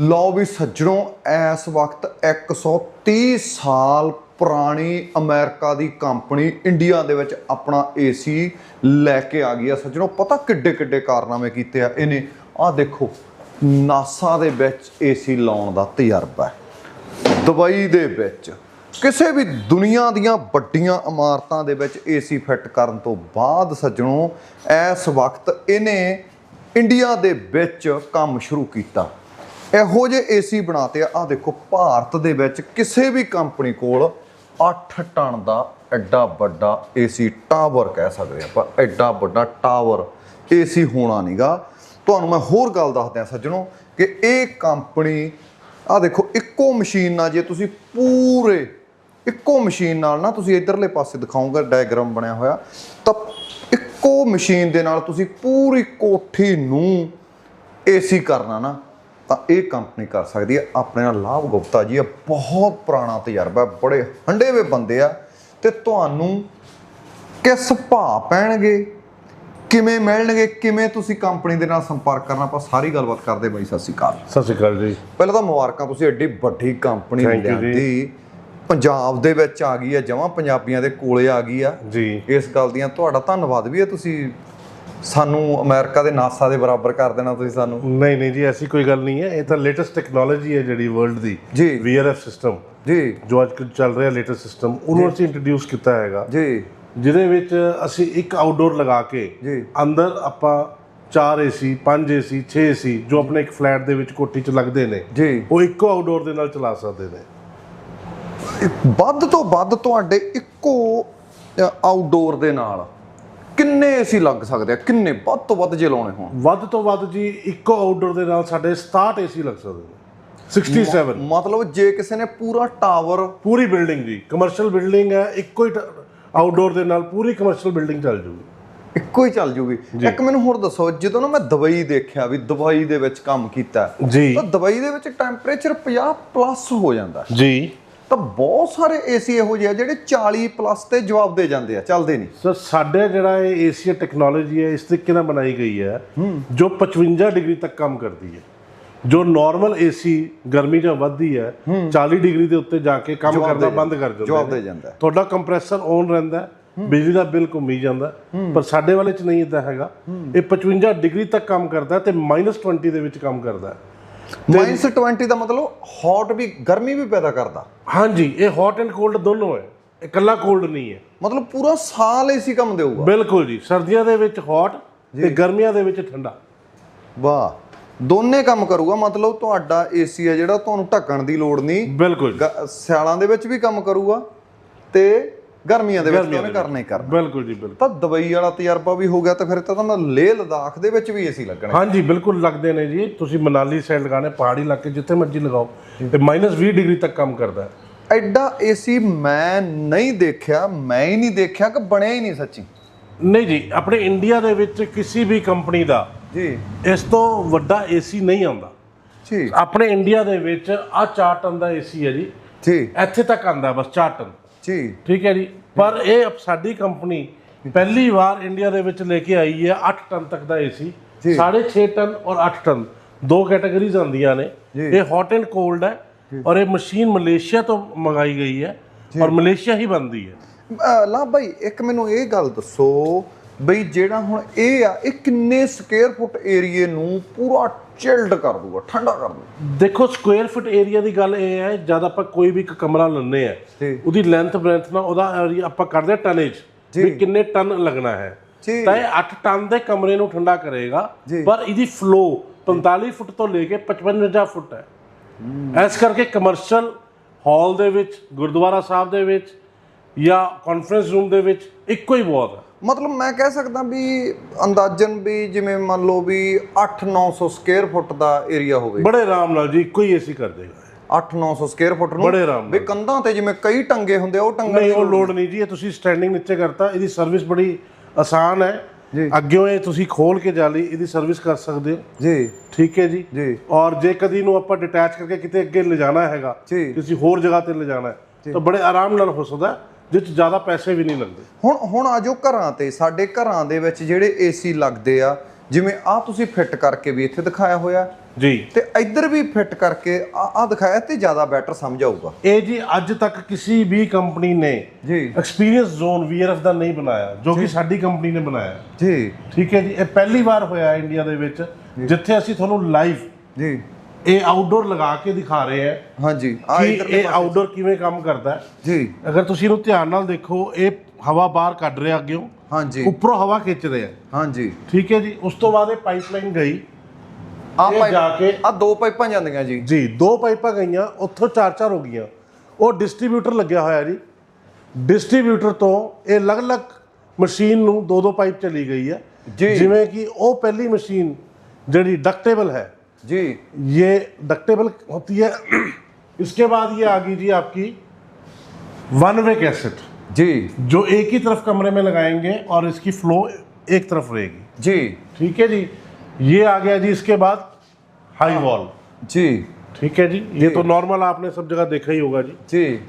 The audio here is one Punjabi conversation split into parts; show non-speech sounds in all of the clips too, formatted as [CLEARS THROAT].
ਲਓ ਵੀ ਸੱਜਣੋ, ਇਸ ਵਕਤ 130 ਸਾਲ ਪੁਰਾਣੀ ਅਮਰੀਕਾ ਦੀ ਕੰਪਨੀ ਇੰਡੀਆ ਦੇ ਵਿੱਚ ਆਪਣਾ ਏਸੀ ਲੈ ਕੇ ਆ ਗਈ ਆ ਸੱਜਣੋ, ਪਤਾ ਕਿੱਡੇ ਕਿੱਡੇ ਕਾਰਨਾਮੇ ਕੀਤੇ ਆ? ਇਹਨੇ ਆਹ ਦੇਖੋ, ਨਾਸਾ ਦੇ ਵਿੱਚ ਏਸੀ ਲਾਉਣ ਦਾ ਤਜਰਬਾ ਹੈ। ਦੁਬਈ ਦੇ ਵਿੱਚ, ਕਿਸੇ ਵੀ ਦੁਨੀਆ ਦੀਆਂ ਵੱਡੀਆਂ ਇਮਾਰਤਾਂ ਦੇ ਵਿੱਚ ਏਸੀ ਫਿੱਟ ਕਰਨ ਤੋਂ ਬਾਅਦ ਸੱਜਣੋ, ਇਸ ਵਕਤ ਇਹਨੇ ਇੰਡੀਆ ਦੇ ਵਿੱਚ ਕੰਮ ਸ਼ੁਰੂ ਕੀਤਾ। ਇਹੋ ਜਿਹੇ ਏਸੀ ਬਣਾਤੇ ਆ। ਆਹ ਦੇਖੋ, ਭਾਰਤ ਦੇ ਵਿੱਚ ਕਿਸੇ ਵੀ ਕੰਪਨੀ ਕੋਲ 8 ਟਨ ਦਾ ਐਡਾ ਵੱਡਾ ਏਸੀ ਟਾਵਰ ਕਹਿ ਸਕਦੇ ਆਪਾਂ। ਐਡਾ ਵੱਡਾ ਟਾਵਰ ਏਸੀ ਹੋਣਾ ਨਹੀਂਗਾ ਤੁਹਾਨੂੰ ਮੈਂ ਹੋਰ ਗੱਲ ਦੱਸਦਿਆਂ ਸੱਜਣੋ ਕਿ ਇਹ ਕੰਪਨੀ ਆ ਦੇਖੋ, ਇੱਕੋ ਮਸ਼ੀਨ ਨਾਲ ਜੇ ਤੁਸੀਂ ਪੂਰੇ, ਇੱਕੋ ਮਸ਼ੀਨ ਨਾਲ ਨਾ ਤੁਸੀਂ ਇਧਰਲੇ ਪਾਸੇ ਦਿਖਾਉਂਗਾ ਡਾਇਗਰਾਮ ਬਣਿਆ ਹੋਇਆ, ਤਾਂ ਇੱਕੋ ਮਸ਼ੀਨ ਦੇ ਨਾਲ ਤੁਸੀਂ ਪੂਰੀ ਕੋਠੀ ਨੂੰ ਏਸੀ ਕਰਨਾ ਨਾ। ਤਾਂ ਇਹ ਕੰਪਨੀ ਕਰ ਸਕਦੀ। ਹੈ ਆਪਣੇ ਨਾਲ ਲਾਭ ਗੁਪਤਾ ਜੀ ਇਹ ਬਹੁਤ ਪੁਰਾਣਾ ਤਜਰਬਾ ਬੜੇ ਹੰਡੇ ਵੇ ਬੰਦੇ ਆ ਤੇ ਤੁਹਾਨੂੰ ਕਿਸ ਭਾਅ ਪੈਣਗੇ? ਕਿਵੇਂ ਮਿਲਣਗੇ? ਕਿਵੇਂ ਤੁਸੀਂ ਕੰਪਨੀ ਦੇ ਨਾਲ ਸੰਪਰਕ ਕਰਨਾ? ਆਪਾਂ ਸਾਰੀ ਗੱਲਬਾਤ ਕਰਦੇ ਬਾਈ ਸਤਿ ਸ਼੍ਰੀ ਅਕਾਲ। ਸਤਿ ਸ਼੍ਰੀ ਅਕਾਲ ਜੀ। ਪਹਿਲਾਂ ਤਾਂ ਮੁਬਾਰਕਾਂ ਤੁਸੀਂ ਐਡੀ ਵੱਡੀ ਕੰਪਨੀ। ਲਿਆਂਦੀ। ਪੰਜਾਬ ਦੇ ਵਿੱਚ ਆ ਗਈ ਹੈ ਜਮਾਂ ਪੰਜਾਬੀਆਂ ਦੇ ਕੋਲੇ ਆ ਗਈ ਆ। ਜੀ। ਇਸ ਗੱਲ ਦੀਆਂ ਤੁਹਾਡਾ ਧੰਨਵਾਦ ਵੀ ਹੈ। ਤੁਸੀਂ ਸਾਨੂੰ ਅਮਰੀਕਾ ਦੇ ਨਾਸਾ ਦੇ ਬਰਾਬਰ ਕਰ ਦੇਣਾ ਤੁਸੀਂ ਸਾਨੂੰ। ਨਹੀਂ ਨਹੀਂ ਜੀ ਐਸੀ ਕੋਈ ਗੱਲ ਨਹੀਂ ਹੈ। ਇਹ ਤਾਂ ਲੇਟੈਸਟ ਟੈਕਨੋਲੋਜੀ ਹੈ ਜਿਹੜੀ ਵਰਲਡ ਦੀ। ਜੀ। VRF ਸਿਸਟਮ ਜੀ। ਜੋ ਅੱਜ ਕੱਲ੍ਹ ਚੱਲ ਰਿਹਾ ਲੇਟੈਸਟ ਸਿਸਟਮ ਉਹਨੂੰ ਅਸੀਂ ਇੰਟਰੋਡਿਊਸ ਕੀਤਾ ਹੈਗਾ। ਜੀ। ਜਿਹਦੇ ਵਿੱਚ ਅਸੀਂ ਇੱਕ ਆਊਟਡੋਰ ਲਗਾ ਕੇ ਜੀ। ਅੰਦਰ ਆਪਾਂ 4 ਏਸੀ 5 ਏਸੀ 6 ਏਸੀ ਜੋ ਆਪਣੇ ਇੱਕ ਫਲੈਟ ਦੇ ਵਿੱਚ ਕੋਠੀ 'ਚ ਲੱਗਦੇ ਨੇ ਜੀ। ਉਹ ਇੱਕੋ ਆਊਟਡੋਰ ਦੇ ਨਾਲ ਚਲਾ ਸਕਦੇ ਨੇ। ਵੱਧ ਤੋਂ ਵੱਧ ਤੁਹਾਡੇ ਇੱਕੋ ਆਊਟਡੋਰ ਦੇ ਨਾਲ। ਕਿੰਨੇ ਏਸੀ ਲੱਗ ਸਕਦੇ ਆ? ਕਿੰਨੇ? ਵੱਧ ਤੋਂ ਵੱਧ ਜੇ ਲਾਉਣੇ ਹੋਣ। ਵੱਧ ਤੋਂ ਵੱਧ ਜੀ ਇੱਕੋ ਆਊਟਡੋਰ ਦੇ ਨਾਲ ਸਾਡੇ 67 ਏਸੀ ਲੱਗ ਸਕਦੇ ਨੇ। 67 ਮਤਲਬ ਜੇ ਕਿਸੇ ਨੇ ਪੂਰਾ ਟਾਵਰ ਪੂਰੀ ਬਿਲਡਿੰਗ ਜੀ ਕਮਰਸ਼ੀਅਲ ਬਿਲਡਿੰਗ ਹੈ ਇੱਕੋ ਹੀ ਆਊਟਡੋਰ ਦੇ ਨਾਲ ਪੂਰੀ ਕਮਰਸ਼ੀਅਲ ਬਿਲਡਿੰਗ ਚੱਲ ਜੂਗੀ। ਇੱਕੋ ਹੀ ਚੱਲ ਜੂਗੀ। ਇੱਕ ਮੈਨੂੰ ਹੋਰ ਦੱਸੋ ਜਦੋਂ ਨਾ ਮੈਂ ਦੁਬਈ ਦੇਖਿਆ ਵੀ ਦੁਬਈ ਦੇ ਵਿੱਚ ਕੰਮ ਕੀਤਾ ਜੀ। ਤਾਂ ਦੁਬਈ ਦੇ ਵਿੱਚ ਟੈਂਪਰੇਚਰ 50 ਪਲੱਸ ਹੋ ਜਾਂਦਾ। ਜੀ। ਤਾਂ ਬਹੁਤ ਸਾਰੇ ਏਸੀ ਇਹੋ ਜਿਹੇ ਆ ਜਿਹੜੇ 40 ਪਲੱਸ ਤੇ ਜਵਾਬ ਦੇ ਜਾਂਦੇ ਆ ਚੱਲਦੇ ਨਹੀਂ। ਸਰ ਸਾਡੇ ਜਿਹੜਾ ਇਹ ਏਸੀਆ ਟੈਕਨੋਲੋਜੀ ਹੈ ਇਸ ਤਰੀਕੇ ਨਾਲ ਬਣਾਈ ਗਈ ਹੈ। ਜੋ 55 ਡਿਗਰੀ ਤੱਕ ਕੰਮ ਕਰਦੀ ਹੈ ਜੋ ਨਾਰਮਲ ਏਸੀ ਗਰਮੀ ਜਾਂ ਵੱਧਦੀ ਹੈ। 40 ਡਿਗਰੀ ਦੇ ਉੱਤੇ ਜਾ ਕੇ ਕੰਮ ਕਰਨਾ ਬੰਦ ਕਰ ਦਿੰਦਾ ਜਵਾਬ ਦੇ ਜਾਂਦਾ। ਤੁਹਾਡਾ ਕੰਪਰੈਸਰ ਔਨ ਰਹਿੰਦਾ ਬਿਜਲੀ ਦਾ ਬਿੱਲ ਘੁੰਮੀ ਜਾਂਦਾ ਪਰ ਸਾਡੇ ਵਾਲੇ ਚ ਨਹੀਂ ਇਦਾਂ ਹੈਗਾ। ਇਹ 55 ਡਿਗਰੀ ਤੱਕ ਕੰਮ ਕਰਦਾ ਤੇ -20 ਦੇ ਵਿੱਚ ਕੰਮ ਕਰਦਾ। 20 ਦਾ ਮਤਲਬ ਹੌਟ ਵੀ ਗਰਮੀ ਵੀ ਪੈਦਾ ਕਰਦਾ। ਹਾਂਜੀ ਇਹ ਹੌਟ ਐਂਡ ਕੋਲਡ ਦੋਨੋਂ ਹੈ। ਇਕੱਲਾ ਕੋਲਡ ਨਹੀਂ ਹੈ। ਮਤਲਬ ਪੂਰਾ ਸਾਲ ਏਸੀ ਕੰਮ ਦੇਊਗਾ। ਬਿਲਕੁਲ ਜੀ ਸਰਦੀਆਂ ਦੇ ਵਿੱਚ ਹੌਟ ਤੇ ਗਰਮੀਆਂ ਦੇ ਵਿੱਚ ਠੰਡਾ। ਵਾਹ ਦੋਨੇ ਕੰਮ ਕਰੂਗਾ ਮਤਲਬ ਤੁਹਾਡਾ ਏਸੀ ਆ ਜਿਹੜਾ ਤੁਹਾਨੂੰ ਢੱਕਣ ਦੀ ਲੋੜ ਨਹੀਂ। ਬਿਲਕੁਲ ਸਿਆਲਾਂ ਦੇ ਵਿੱਚ ਵੀ ਕੰਮ ਕਰੂਗਾ ਤੇ ਗਰਮੀਆਂ ਦੇ ਵਿੱਚ ਤਾਂ ਉਹਨੇ ਕਰਨਾ ਹੀ ਕਰਨਾ। ਬਿਲਕੁਲ ਜੀ ਬਿਲਕੁਲ। ਤਾਂ ਦੁਬਈ ਵਾਲਾ ਤਜਰਬਾ ਵੀ ਹੋ ਗਿਆ ਤਾਂ ਫਿਰ ਤਾਂ ਤੁਹਾਨੂੰ ਲੇਹ ਲਦਾਖ ਦੇ ਵਿੱਚ ਵੀ ਏਸੀ ਲੱਗਣੇ। ਹਾਂਜੀ ਬਿਲਕੁਲ ਲੱਗਦੇ ਨੇ ਜੀ। ਤੁਸੀਂ ਮਨਾਲੀ ਸਾਈਡ ਲਗਾਣੇ ਪਹਾੜੀ ਇਲਾਕੇ ਜਿੱਥੇ ਮਰਜ਼ੀ ਲਗਾਓ ਤੇ -20 ਡਿਗਰੀ ਤੱਕ ਕੰਮ ਕਰਦਾ ਹੈ। ਐਡਾ ਏਸੀ ਮੈਂ ਨਹੀਂ ਦੇਖਿਆ ਮੈਂ ਹੀ ਨਹੀਂ ਦੇਖਿਆ ਕਿ ਬਣਿਆ ਹੀ ਨਹੀਂ ਸੱਚੀ। ਨਹੀਂ ਜੀ ਆਪਣੇ ਇੰਡੀਆ ਦੇ ਵਿੱਚ ਕਿਸੇ ਵੀ ਕੰਪਨੀ ਦਾ ਜੀ। ਇਸ ਤੋਂ ਵੱਡਾ ਏਸੀ ਨਹੀਂ ਆਉਂਦਾ। ਜੀ। ਆਪਣੇ ਇੰਡੀਆ ਦੇ ਵਿੱਚ ਆ 4 ਟਨ ਦਾ ਏਸੀ ਹੈ ਜੀ। ਜੀ। ਇੱਥੇ ਤੱਕ ਆਂਦਾ ਬਸ 4 ਟਨ ਜੀ। ਠੀਕ ਹੈ ਜੀ। ਪਰ ਇਹ ਸਾਡੀ ਕੰਪਨੀ ਪਹਿਲੀ ਵਾਰ ਇੰਡੀਆ ਦੇ ਵਿੱਚ ਲੈ ਕੇ ਆਈ ਹੈ 8 ਟਨ ਤੱਕ ਦਾ ਏਸੀ। ਜੀ। 6.5 ਟਨ ਔਰ 8 ਟਨ। ਦੋ ਕੈਟਾਗਰੀਜ਼ ਆਉਂਦੀਆਂ ਨੇ। ਇਹ ਹੌਟ ਐਂਡ ਕੋਲਡ ਹੈ ਔਰ ਇਹ ਮਸ਼ੀਨ ਮਲੇਸ਼ੀਆ ਤੋਂ ਮੰਗਾਈ ਗਈ ਹੈ ਔਰ ਮਲੇਸ਼ੀਆ ਹੀ ਬਣਦੀ ਹੈ। ਅਹ ਲਾ ਭਾਈ ਇੱਕ ਮੈਨੂੰ ਇਹ ਗੱਲ ਦੱਸੋ ਬਈ ਜਿਹੜਾ ਹੁਣ ਇਹ ਆ ਇਹ ਕਿੰਨੇ ਸਕੁਅਰ ਫੁੱਟ ਏਰੀਏ ਨੂੰ ਪੂਰਾ ਚਿਲਡ ਕਰ ਦੂਗਾ ਠੰਡਾ ਕਰ ਦੂਗਾ ਦੇਖੋ ਸਕੁਅਰ ਫੁੱਟ ਏਰੀਆ ਦੀ ਗੱਲ ਇਹ ਹੈ ਜਦ ਆਪਾਂ ਕੋਈ ਵੀ ਇੱਕ ਕਮਰਾ ਲੈਂਦੇ ਆ। ਉਹਦੀ ਲੈਂਥ ਬ੍ਰੈਂਥ ਨਾਲ ਉਹਦਾ ਆਪਾਂ ਕਰਦੇ ਟਨੇਜ ਵੀ ਕਿੰਨੇ ਟਨ ਲੱਗਣਾ ਹੈ। ਤਾਂ ਇਹ 8 ਟਨ ਦੇ ਕਮਰੇ ਨੂੰ ਠੰਡਾ ਕਰੇਗਾ। ਪਰ ਇਹਦੀ ਫਲੋ 45 ਫੁੱਟ ਤੋਂ ਲੈ ਕੇ 55 ਫੁੱਟ ਹੈ ਇਸ ਕਰਕੇ ਕਮਰਸ਼ੀਅਲ ਹਾਲ ਦੇ ਵਿੱਚ ਗੁਰਦੁਆਰਾ ਸਾਹਿਬ ਦੇ ਵਿੱਚ ਜਾਂ ਕਾਨਫਰੰਸ ਰੂਮ ਦੇ ਵਿੱਚ ਇੱਕੋ ਹੀ ਬਹੁਤ ਹੈ ਮਤਲਬ ਮੈਂ ਕਹਿ ਸਕਦਾ ਵੀ ਅੰਦਾਜ਼ਨ ਵੀ ਜਿਵੇਂ ਮੰਨ ਲਓ ਵੀ 8-900 ਸਕੁਅਰ ਫੁੱਟ ਦਾ ਏਰੀਆ ਹੋਵੇ। ਬੜੇ ਆਰਾਮ ਨਾਲ ਜੀ ਇੱਕੋ ਹੀ ਏਸੀ ਕਰ ਦੇਗਾ 8-900 ਸਕੁਅਰ ਫੁੱਟ ਨੂੰ ਬੜੇ ਆਰਾਮ ਵੀ ਕੰਧਾਂ ਤੇ ਜਿਵੇਂ ਕਈ ਟੰਗੇ ਹੁੰਦੇ ਆ ਉਹ ਟੰਗਣ ਨਹੀਂ ਉਹ ਲੋਡ ਨਹੀਂ। ਜੀ ਇਹ ਤੁਸੀਂ ਸਟੈਂਡਿੰਗ ਨੀਚੇ ਕਰਤਾ ਇਹਦੀ ਸਰਵਿਸ ਬੜੀ ਆਸਾਨ ਹੈ। ਜੀ। ਅੱਗਿਓਂ ਇਹ ਤੁਸੀਂ ਖੋਲ ਕੇ ਜਾਲੀ ਇਹਦੀ ਸਰਵਿਸ ਕਰ ਸਕਦੇ ਹੋ। ਜੀ। ਠੀਕ ਹੈ ਜੀ। ਜੀ। ਔਰ ਜੇ ਕਦੀ ਨੂੰ ਆਪਾਂ ਡਿਟੈਚ ਕਰਕੇ ਕਿਤੇ ਅੱਗੇ ਲਿਜਾਣਾ ਹੈਗਾ ਜੀ। ਕਿਸੇ ਹੋਰ ਜਗ੍ਹਾ ਤੇ ਲਿਜਾਣਾ ਹੈ ਤਾਂ ਬੜੇ ਆਰਾਮ ਨਾਲ ਹੋ ਸਕਦਾ। ਜਿਸ 'ਚ ਜ਼ਿਆਦਾ ਪੈਸੇ ਵੀ ਨਹੀਂ ਲੱਗਦੇ। ਹੁਣ ਹੁਣ ਆਜੋ ਘਰਾਂ ਤੇ ਸਾਡੇ ਘਰਾਂ ਦੇ ਵਿੱਚ ਜਿਹੜੇ ਏਸੀ ਲੱਗਦੇ ਆ ਜਿਵੇਂ ਆ ਤੁਸੀਂ ਫਿੱਟ ਕਰਕੇ ਵੀ ਇੱਥੇ ਦਿਖਾਇਆ ਹੋਇਆ। ਜੀ। ਤੇ ਇੱਧਰ ਵੀ ਫਿੱਟ ਕਰਕੇ ਆ ਆ ਦਿਖਾਇਆ ਤੇ ਜ਼ਿਆਦਾ ਬੈਟਰ ਸਮਝ ਆਊਗਾ ਇਹ ਜੀ ਅੱਜ ਤੱਕ ਕਿਸੇ ਵੀ ਕੰਪਨੀ ਨੇ ਜੀ। ਐਕਸਪੀਰੀਅੰਸ ਜ਼ੋਨ ਵੀਆਰਐਫ ਦਾ ਨਹੀਂ ਬਣਾਇਆ ਜੋ ਕਿ ਸਾਡੀ ਕੰਪਨੀ ਨੇ ਬਣਾਇਆ। ਜੀ। ਠੀਕ ਹੈ ਜੀ ਇਹ ਪਹਿਲੀ ਵਾਰ ਹੋਇਆ ਇੰਡੀਆ ਦੇ ਵਿੱਚ ਜਿੱਥੇ ਅਸੀਂ ਤੁਹਾਨੂੰ ਲਾਈਵ ਜੀ। ਇਹ ਆਊਟਡੋਰ ਲਗਾ ਕੇ ਦਿਖਾ ਰਹੇ ਆ ਹਾਂਜੀ ਆ ਕਿ ਇਹ ਆਊਟਡੋਰ ਕਿਵੇਂ ਕੰਮ ਕਰਦਾ ਹੈ। ਜੀ। ਅਗਰ ਤੁਸੀਂ ਇਹਨੂੰ ਧਿਆਨ ਨਾਲ ਦੇਖੋ ਇਹ ਹਵਾ ਬਾਹਰ ਕੱਢ ਰਿਹਾ ਅੱਗੇ ਹਾਂਜੀ। ਉੱਪਰੋਂ ਹਵਾ ਖਿੱਚ ਰਿਹਾ ਹਾਂਜੀ। ਠੀਕ ਹੈ ਜੀ। ਉਸ ਤੋਂ ਬਾਅਦ ਇਹ ਪਾਈਪਲਾਈਨ ਗਈ। ਆ ਇਹ ਜਾ ਕੇ ਆ ਦੋ ਪਾਈਪਾਂ ਜਾਂਦੀਆਂ ਜੀ। ਜੀ ਦੋ ਪਾਈਪਾਂ ਗਈਆਂ ਉੱਥੋਂ ਚਾਰ ਚਾਰ ਹੋ ਗਈਆਂ। ਉਹ ਡਿਸਟ੍ਰੀਬਿਊਟਰ ਲੱਗਿਆ ਹੋਇਆ ਜੀ। ਡਿਸਟ੍ਰੀਬਿਊਟਰ ਤੋਂ ਇਹ ਅਲੱਗ-ਅਲੱਗ ਮਸ਼ੀਨ ਨੂੰ ਦੋ ਦੋ ਪਾਈਪ ਚਲੀ ਗਈ ਹੈ। ਜਿਵੇਂ ਕਿ ਉਹ ਪਹਿਲੀ ਮਸ਼ੀਨ ਜਿਹੜੀ ਡਕਟੇਬਲ ਹੈ जी। ये डक्टेबल होती है। [CLEARS THROAT] इसके बाद ये आ गई जी आपकी वन वे कैसेट जी। जो एक ही तरफ़ कमरे में लगाएँगे और इसकी फ्लो एक तरफ़ रहेगी। जी। ठीक है जी? ये आ गया जी इसके बाद हाई वॉल जी। ठीक है जी? ये तो नॉर्मल आपने सब जगह देखा ही होगा जी। जी।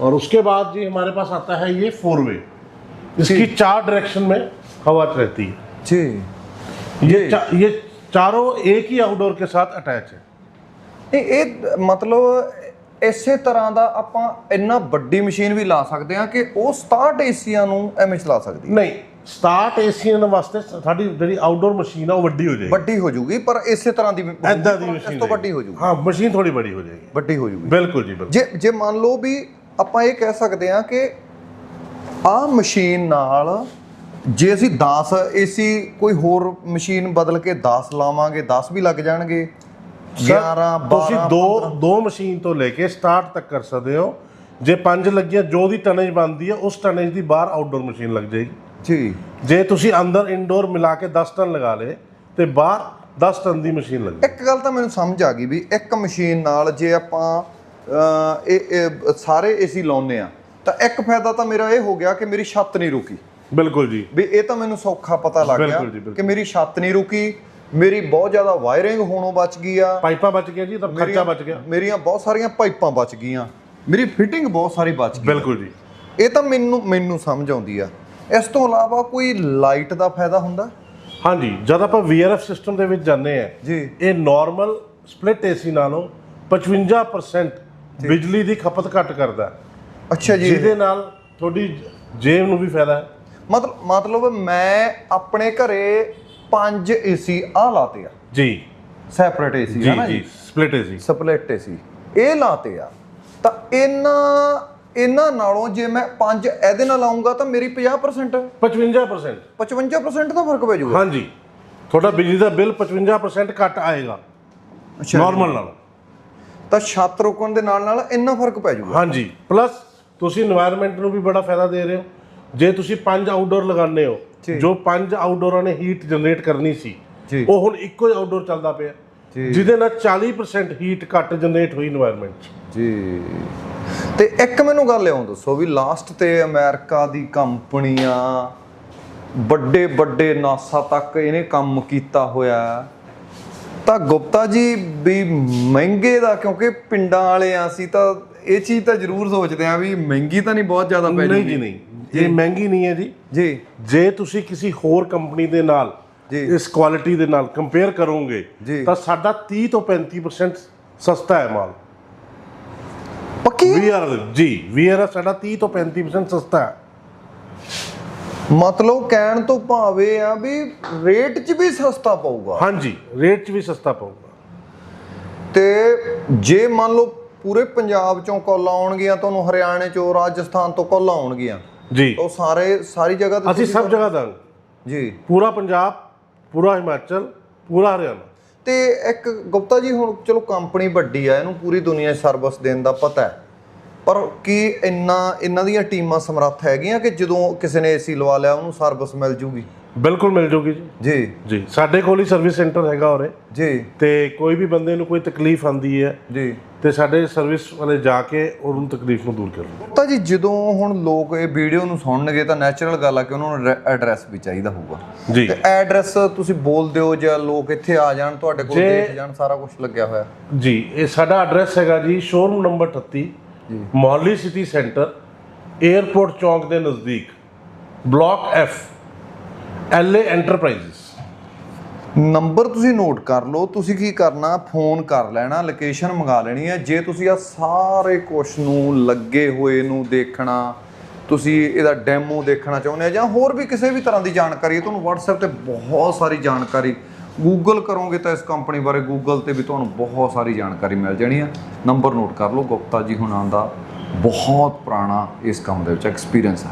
और उसके बाद जी हमारे पास आता है ये फोर वे इसकी चार डायरेक्शन में हवा रहती है। जी। ये चा, ये चारों एक ही आउटडोर के साथ अटैच है ਇਹ ਇਹ ਮਤਲਬ ਇਸੇ ਤਰ੍ਹਾਂ ਦਾ ਆਪਾਂ ਇੰਨਾ ਵੱਡੀ ਮਸ਼ੀਨ ਵੀ ਲਾ ਸਕਦੇ ਹਾਂ ਕਿ ਉਹ 67 ਏਸੀਆਂ ਨੂੰ ਐਵੇਂ ਚਲਾ ਸਕਦੀ ਹੈ ਨਹੀਂ ਸਟਾਰਟ ਏਸੀਅਨ ਵਾਸਤੇ ਸਾਡੀ ਜਿਹੜੀ ਆਊਟਡੋਰ ਮਸ਼ੀਨ ਆ ਉਹ ਵੱਡੀ ਹੋ ਜਾਏਗੀ ਵੱਡੀ ਹੋ ਜਾਊਗੀ ਪਰ ਇਸੇ ਤਰ੍ਹਾਂ ਦੀ ਵੀ- ਐਦਾਂ ਦੀ ਇਸ ਮਸ਼ੀਨ ਤੋਂ ਵੱਡੀ ਹੋ ਜਾਊਗੀ ਹਾਂ ਮਸ਼ੀਨ ਥੋੜੀ ਬੜੀ ਹੋ ਜਾਏਗੀ ਵੱਡੀ ਹੋ ਜਾਊਗੀ ਬਿਲਕੁਲ ਜੀ ਬਿਲਕੁਲ ਜੇ ਜੇ ਮੰਨ ਲਓ ਵੀ ਆਪਾਂ ਇਹ ਕਹਿ ਸਕਦੇ ਹਾਂ ਕਿ ਆਹ ਮਸ਼ੀਨ ਨਾਲ ਜੇ ਅਸੀਂ 10 ਏਸੀ ਕੋਈ ਹੋਰ ਮਸ਼ੀਨ ਬਦਲ ਕੇ 10 ਲਾਵਾਂਗੇ 10 ਵੀ ਲੱਗ ਜਾਣਗੇ। 11 ਤੁਸੀਂ 12 ਦੋ ਦੋ ਮਸ਼ੀਨ ਤੋਂ ਲੈ ਕੇ ਸਟਾਰਟ ਤੱਕ ਕਰ ਸਕਦੇ ਹੋ। ਜੇ ਪੰਜ ਲੱਗੀਆਂ ਜੋ ਦੀ ਟਨੇਜ ਬਣਦੀ ਹੈ ਉਸ ਟਨੇਜ ਦੀ ਬਾਹਰ ਆਊਟਡੋਰ ਮਸ਼ੀਨ ਲੱਗ ਜਾਏਗੀ। ਜੀ। ਜੇ ਤੁਸੀਂ ਅੰਦਰ ਇਨਡੋਰ ਮਿਲਾ ਕੇ 10 ਟਨ ਲਗਾ ਲੇ ਤੇ ਬਾਹਰ 10 ਟਨ ਦੀ ਮਸ਼ੀਨ ਲੱਗ ਇੱਕ ਗੱਲ ਤਾਂ ਮੈਨੂੰ ਸਮਝ ਆ ਗਈ ਵੀ ਇੱਕ ਮਸ਼ੀਨ ਨਾਲ ਜੇ ਆਪਾਂ ਇਹ ਸਾਰੇ ਏਸੀ ਲਾਉਨੇ ਆ ਤਾਂ ਇੱਕ ਫਾਇਦਾ ਤਾਂ ਮੇਰਾ ਇਹ ਹੋ ਗਿਆ ਕਿ ਮੇਰੀ ਛੱਤ ਨਹੀਂ ਰੁਕੀ। ਬਿਲਕੁਲ ਜੀ। ਵੀ ਇਹ ਤਾਂ ਮੈਨੂੰ ਸੌਖਾ ਪਤਾ ਲੱਗ ਗਿਆ। ਕਿ ਮੇਰੀ ਛੱਤ ਨਹੀਂ ਰੁਕੀ ਮੇਰੀ ਬਹੁਤ ਜ਼ਿਆਦਾ ਵਾਇਰਿੰਗ ਹੋਣੋਂ ਬਚ ਗਈ ਆ। ਪਾਈਪਾਂ ਬਚ ਗਿਆ ਜੀ ਤਾਂ ਖਰਚਾ ਬਚ ਗਿਆ। ਮੇਰੀਆਂ ਬਹੁਤ ਸਾਰੀਆਂ ਪਾਈਪਾਂ ਬਚ ਗਈਆਂ। ਮੇਰੀ ਫਿਟਿੰਗ ਬਹੁਤ ਸਾਰੀ ਬਚ ਗਈ ਬਿਲਕੁਲ ਜੀ। ਇਹ ਤਾਂ ਮੈਨੂੰ ਮੈਨੂੰ ਸਮਝ ਆਉਂਦੀ ਆ। ਇਸ ਤੋਂ ਇਲਾਵਾ ਕੋਈ ਲਾਈਟ ਦਾ ਫਾਇਦਾ ਹੁੰਦਾ? ਹਾਂਜੀ ਜਦ ਆਪਾਂ VRF ਸਿਸਟਮ ਦੇ ਵਿੱਚ ਜਾਂਦੇ ਆ ਜੀ। ਇਹ ਨਾਰਮਲ ਸਪਲਿਟ ਏਸੀ ਨਾਲੋਂ 55% ਬਿਜਲੀ ਦੀ ਖਪਤ ਘੱਟ ਕਰਦਾ। ਅੱਛਾ ਜੀ। ਜਿਹਦੇ ਨਾਲ ਤੁਹਾਡੀ ਜੇਬ ਨੂੰ ਵੀ ਫਾਇਦਾ। ਹੈ ਮਤਲਬ ਮਤਲਬ ਮੈਂ ਆਪਣੇ ਘਰੇ ਪੰਜ ਏਸੀ ਆ ਲਾਤੇ ਆ। ਜੀ। ਸੈਪਰੇਟ ਏਸੀ ਹੈ ਨਾ ਜੀ? ਜੀ ਸਪਲਿਟ ਏਸੀ ਸਪਲਿਟ ਏਸੀ ਇਹ ਲਾਤੇ ਆ। ਤਾਂ ਇਹਨਾਂ ਇਹਨਾਂ ਨਾਲੋਂ ਜੇ ਮੈਂ ਪੰਜ ਇਹਦੇ ਨਾਲ ਲਾਉਂਗਾ ਤਾਂ ਮੇਰੀ 50% 55% 55% ਦਾ ਫ਼ਰਕ ਪੈ ਜਾਊਗਾ। ਹਾਂਜੀ। ਤੁਹਾਡਾ ਬਿਜਲੀ ਦਾ ਬਿੱਲ 55% ਘੱਟ ਆਏਗਾ। ਅੱਛਾ ਨਾਰਮਲ ਨਾਲ। ਤਾਂ ਛੱਤ ਰੋਕਣ ਦੇ ਨਾਲ ਨਾਲ ਇੰਨਾ ਫ਼ਰਕ ਪੈ ਜਾਊਗਾ। ਹਾਂਜੀ। ਪਲੱਸ ਤੁਸੀਂ এনवायरमेंट ਨੂੰ ਵੀ ਬੜਾ ਫਾਇਦਾ ਦੇ ਰਹੇ ਹੋ। ਜੇ ਤੁਸੀਂ ਪੰਜ ਆਊਟਡੋਰ ਲਗਾਉਂਦੇ ਹੋ ਜੋ। ਪੰਜ ਆਊਟਡੋਰਾਂ ਨੇ ਹੀਟ ਜਨਰੇਟ ਕਰਨੀ ਸੀ ਉਹ ਹੁਣ ਇੱਕੋ ਹੀ ਆਊਟਡੋਰ ਚੱਲਦਾ ਪਿਆ। ਜਿਹਦੇ ਨਾਲ 40% ਹੀਟ ਘੱਟ ਜਨਰੇਟ ਹੋਈ এনवायरमेंट 'ਚ। ਜੀ। ਤੇ ਇੱਕ ਮੈਨੂੰ ਗੱਲ ਇਉਂ ਦੱਸੋ ਵੀ ਲਾਸਟ ਤੇ ਅਮਰੀਕਾ ਦੀ ਕੰਪਨੀਆਂ ਵੱਡੇ ਵੱਡੇ ਨਾਸਾ ਤੱਕ ਇਹਨੇ ਕੰਮ ਕੀਤਾ ਹੋਇਆ। ਤਾਂ ਗੁਪਤਾ ਜੀ ਵੀ ਮਹਿੰਗੇ ਦਾ ਕਿਉਂਕਿ ਪਿੰਡਾਂ ਵਾਲੇ ਆ ਸੀ ਤਾਂ ਇਹ ਚੀਜ਼ ਤਾਂ ਜ਼ਰੂਰ ਸੋਚਦੇ ਆ ਵੀ ਮਹਿੰਗੀ ਤਾਂ ਨਹੀਂ ਬਹੁਤ ਜ਼ਿਆਦਾ ਪੈ ਨਹੀਂ ਜੀ ਨਹੀਂ। ਇਹ ਮਹਿੰਗੀ ਨਹੀਂ ਹੈ ਜੀ। ਜੀ। ਜੇ ਤੁਸੀਂ ਕਿਸੇ ਹੋਰ ਕੰਪਨੀ ਦੇ ਨਾਲ ਜੀ। ਇਸ ਕੁਆਲਿਟੀ ਦੇ ਨਾਲ ਕੰਪੇਅਰ ਕਰੋਗੇ। ਤਾਂ ਸਾਡਾ 30 ਤੋਂ 35% ਸਸਤਾ ਹੈ ਮਾਲ। ਪੱਕੀ ਵੀਆਰ ਜੀ ਵੀਆਰ ਸਾਡਾ 30 ਤੋਂ 35% ਸਸਤਾ ਹੈ। ਮਤਲਬ ਕਹਿਣ ਤੋਂ ਭਾਵੇਂ ਆ ਵੀ ਰੇਟ 'ਚ ਵੀ ਸਸਤਾ ਪਊਗਾ। ਹਾਂਜੀ ਰੇਟ 'ਚ ਵੀ ਸਸਤਾ ਪਊਗਾ। ਤੇ ਜੇ ਮੰਨ ਲਓ ਪੂਰੇ ਪੰਜਾਬ ਚੋਂ ਕਾਲਾਂ ਆਉਣਗੀਆਂ ਤੁਹਾਨੂੰ ਹਰਿਆਣੇ ਚੋਂ ਰਾਜਸਥਾਨ ਤੋਂ ਕਾਲਾਂ ਆਉਣਗੀਆਂ ਜੀ। ਉਹ ਸਾਰੇ ਸਾਰੀ ਜਗ੍ਹਾ ਤੇ ਅਸੀਂ ਸਭ ਜਗ੍ਹਾ ਦਾਂਗੇ। ਜੀ। ਪੂਰਾ ਪੰਜਾਬ ਪੂਰਾ ਹਿਮਾਚਲ ਪੂਰਾ ਹਰਿਆਣਾ। ਤੇ ਇੱਕ ਗੁਪਤਾ ਜੀ ਹੁਣ ਚਲੋ ਕੰਪਨੀ ਵੱਡੀ ਆ ਇਹਨੂੰ ਪੂਰੀ ਦੁਨੀਆ 'ਚ ਸਰਵਿਸ ਦੇਣ ਦਾ ਪਤਾ ਹੈ। ਪਰ ਕੀ ਇੰਨਾ ਇਹਨਾਂ ਦੀਆਂ ਟੀਮਾਂ ਸਮਰੱਥ ਹੈਗੀਆਂ ਕਿ ਜਦੋਂ ਕਿਸੇ ਨੇ ਏਸੀ ਲਵਾ ਲਿਆ ਉਹਨੂੰ ਸਰਵਿਸ ਮਿਲ ਜੂਗੀ? ਬਿਲਕੁਲ ਮਿਲ ਜੂਗੀ ਜੀ। ਜੀ। ਜੀ ਸਾਡੇ ਕੋਲ ਹੀ ਸਰਵਿਸ ਸੈਂਟਰ ਹੈਗਾ ਉਰੇ। ਜੀ। ਤੇ ਕੋਈ ਵੀ ਬੰਦੇ ਨੂੰ ਕੋਈ ਤਕਲੀਫ ਆਂਦੀ ਹੈ ਜੀ। ਤੇ ਸਾਡੇ ਸਰਵਿਸ ਵਾਲੇ ਜਾ ਕੇ ਉਹਨੂੰ ਤਕਲੀਫ ਨੂੰ ਦੂਰ ਕਰਦੇ ਤਾਂ ਜੀ ਜਦੋਂ ਹੁਣ ਲੋਕ ਇਹ ਵੀਡੀਓ ਨੂੰ ਸੁਣਨਗੇ ਤਾਂ ਨੈਚੁਰਲ ਗੱਲ ਆ ਕਿ ਉਹਨਾਂ ਨੂੰ ਐਡਰੈਸ ਵੀ ਚਾਹੀਦਾ ਹੋਊਗਾ। ਜੀ। ਤੇ ਐਡਰੈਸ ਤੁਸੀਂ ਬੋਲ ਦਿਓ ਜਾਂ ਲੋਕ ਇੱਥੇ ਆ ਜਾਣ ਤੁਹਾਡੇ ਕੋਲ ਜੇ- ਦੇਖ ਜਾਣ ਸਾਰਾ ਕੁਝ ਲੱਗਿਆ ਹੋਇਆ। ਜੀ ਇਹ ਸਾਡਾ ਐਡਰੈਸ ਹੈਗਾ ਜੀ showroom number 38 Mohali city centre airport ਚੌਂਕ ਦੇ ਨਜ਼ਦੀਕ block F L A enterprises number ਤੁਸੀਂ ਨੋਟ ਕਰ ਲਓ, ਤੁਸੀਂ ਕੀ ਕਰਨਾ, ਫੋਨ ਕਰ ਲੈਣਾ ਲੋਕੇਸ਼ਨ ਮੰਗਾ ਲੈਣੀ ਹੈ। ਜੇ ਤੁਸੀਂ ਆ ਸਾਰੇ ਕੁਛ ਨੂੰ ਲੱਗੇ ਹੋਏ ਨੂੰ ਦੇਖਣਾ, ਤੁਸੀਂ ਇਹਦਾ ਡੈਮੋ ਦੇਖਣਾ ਚਾਹੁੰਦੇ ਆ ਜਾਂ ਹੋਰ ਵੀ ਕਿਸੇ ਵੀ ਤਰ੍ਹਾਂ ਦੀ ਜਾਣਕਾਰੀ ਹੈ, ਤੁਹਾਨੂੰ WhatsApp ਤੇ ਬਹੁਤ ਸਾਰੀ ਜਾਣਕਾਰੀ। ਗੂਗਲ ਕਰੋਗੇ ਤਾਂ ਇਸ ਕੰਪਨੀ ਬਾਰੇ ਗੂਗਲ ਤੇ ਵੀ ਤੁਹਾਨੂੰ ਬਹੁਤ ਸਾਰੀ ਜਾਣਕਾਰੀ ਮਿਲ ਜਾਣੀ ਆ ਨੰਬਰ ਨੋਟ ਕਰ ਲਓ, ਗੁਪਤਾ ਜੀ ਹੁਣਾਂ ਦਾ ਬਹੁਤ ਪੁਰਾਣਾ ਇਸ ਕੰਮ ਦੇ ਵਿੱਚ ਐਕਸਪੀਰੀਅੰਸ ਹੈ।